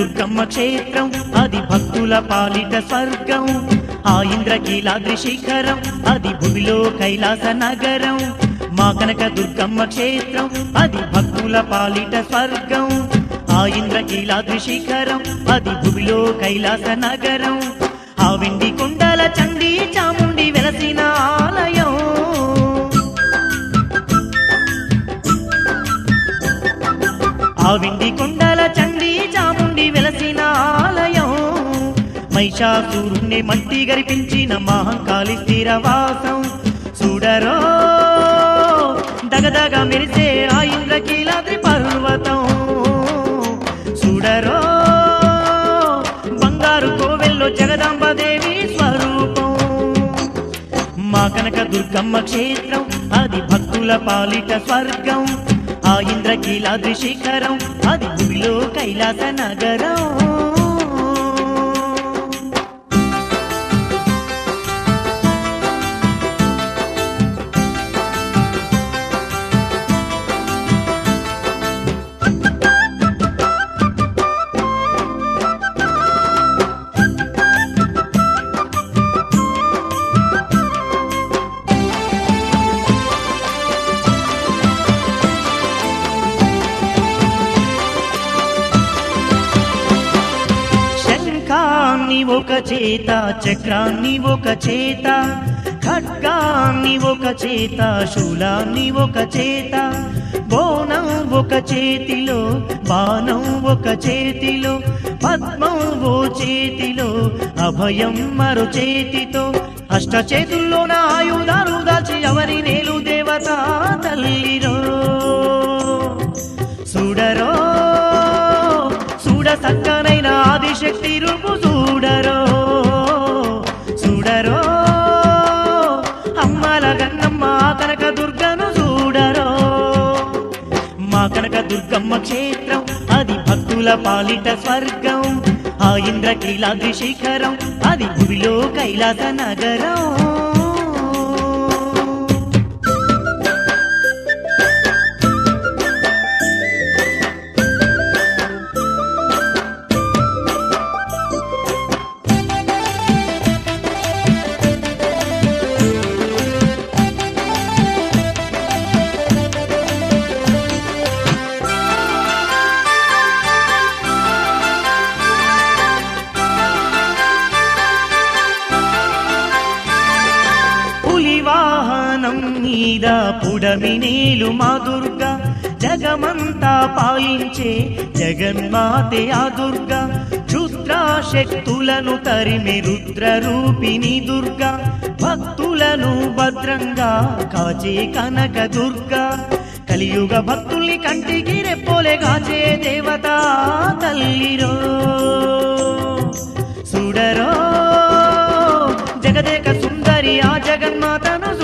దుర్గమ్మ క్షేత్రం అది భక్తుల పాలిట స్వర్గం. ఆ ఇంద్రకీలాద్రి శిఖరం అది భూమిలో కైలాస నగరం. మా కనక దుర్గమ్మ క్షేత్రం అది భక్తుల పాలిట స్వర్గం. ఆ ఇంద్రకీలాద్రి శిఖరం అది భూమిలో కైలాస నగరం. ఆ వెండి కొండల చండి చాముండి వెలసిన మహిషాసురుణ్ణి మట్టి గరిపించిన మహంకాళి స్థిరవాసం. చూడరో దగదగ మెరిసే ఆ ఇంద్రకీలాద్రి పర్వతం. చూడరో బంగారు కోవెల్లో జగదాంబదేవి స్వరూపం. మా కనక దుర్గమ్మ క్షేత్రం అది భక్తుల పాలిట స్వర్గం. ఆ ఇంద్రకీలాద్రి శిఖరం అది భూమిలో కైలాస నగరం. శంఖాన్ని ఒక చేత చక్రాన్ని ఒక చేత ఖడ్గాన్ని ఒక చేత శూలాన్ని ఒక చేత బోనం ఒక చేతిలో బాణం ఒక చేతిలో పద్మం ఓ చేతిలో అభయం మరో చేతితో. అష్ట చేతుల్లోన ఆయుధాలు దాచి ఎవరి నేలు దేవత తల్లిరో? సుడరో సుడ సక్కనై క్షేత్రం అది భక్తుల పాలిట స్వర్గం. ఆ ఇంద్రకీలాద్రి శిఖరం అది భూమిలో కైలాస నగరం. మీద పుడమి నీలు మా దుర్గ. జగమంతా పాలించే జగన్మాతే ఆ దుర్గ. క్షుద్ర శక్తులను తరిమి రుద్ర రూపిణి దుర్గ. భక్తులను భద్రంగా కాచే కనక దుర్గ. కలియుగ భక్తుల్ని కంటికి రెప్పోలే కాచే దేవత తల్లిరో. సుడరో జగదేక సుందరి ఆ జగన్మాతను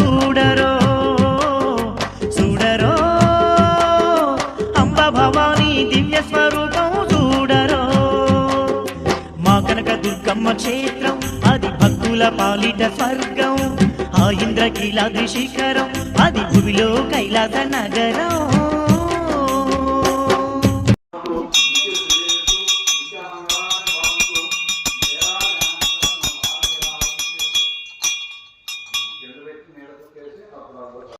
క్షేత్రం అది భక్తుల పాలిట స్వర్గం. ఆ ఇంద్రకీలాద్రి శిఖరం అది భూమిలో కైలాస నగరం.